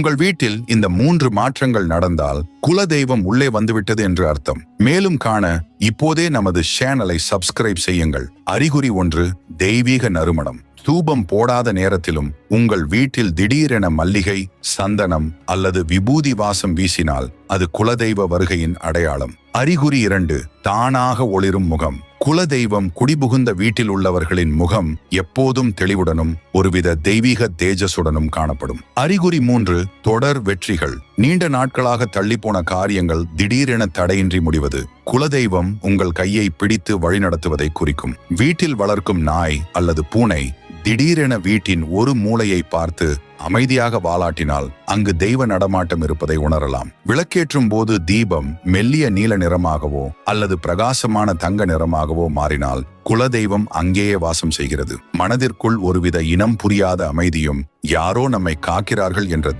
உங்கள் வீட்டில் இந்த மூன்று மாற்றங்கள் நடந்தால் குலதெய்வம் உள்ளே வந்துவிட்டது என்று அர்த்தம். மேலும் காண இப்போதே நமது சேனலை சப்ஸ்கிரைப் செய்யுங்கள். அறிகுறி ஒன்று தெய்வீக நறுமணம். தூபம் போடாத நேரத்திலும் உங்கள் வீட்டில் திடீரென மல்லிகை சந்தனம் அல்லது விபூதி வாசம் வீசினால் அது குலதெய்வ வருகையின் அடையாளம். அறிகுறி இரண்டு தானாக ஒளிரும் முகம். குலதெய்வம் குடிபுகுந்த வீட்டில் உள்ளவர்களின் முகம் எப்போதும் தெளிவுடனும் ஒருவித தெய்வீக தேஜசுடனும் காணப்படும். அறிகுறி மூன்று தொடர் வெற்றிகள். நீண்ட நாட்களாக தள்ளிப்போன காரியங்கள் திடீரென தடையின்றி முடிவது. குலதெய்வம் உங்கள் கையை பிடித்து வழிநடத்துவதை குறிக்கும். வீட்டில் வளர்க்கும் நாய் அல்லது பூனை திடீரென வீட்டின் ஒரு மூளையை பார்த்து அமைதியாக வாலாட்டினால் அங்கு தெய்வ நடமாட்டம் இருப்பதை உணரலாம். விளக்கேற்றும் போது தீபம் மெல்லிய நீல நிறமாகவோ அல்லது பிரகாசமான தங்க நிறமாகவோ மாறினால் குலதெய்வம் அங்கேயே வாசம் செய்கிறது. மனதிற்குள் ஒருவித இனம் புரியாத அமைதியும் யாரோ நம்மை காக்கிறார்கள் என்ற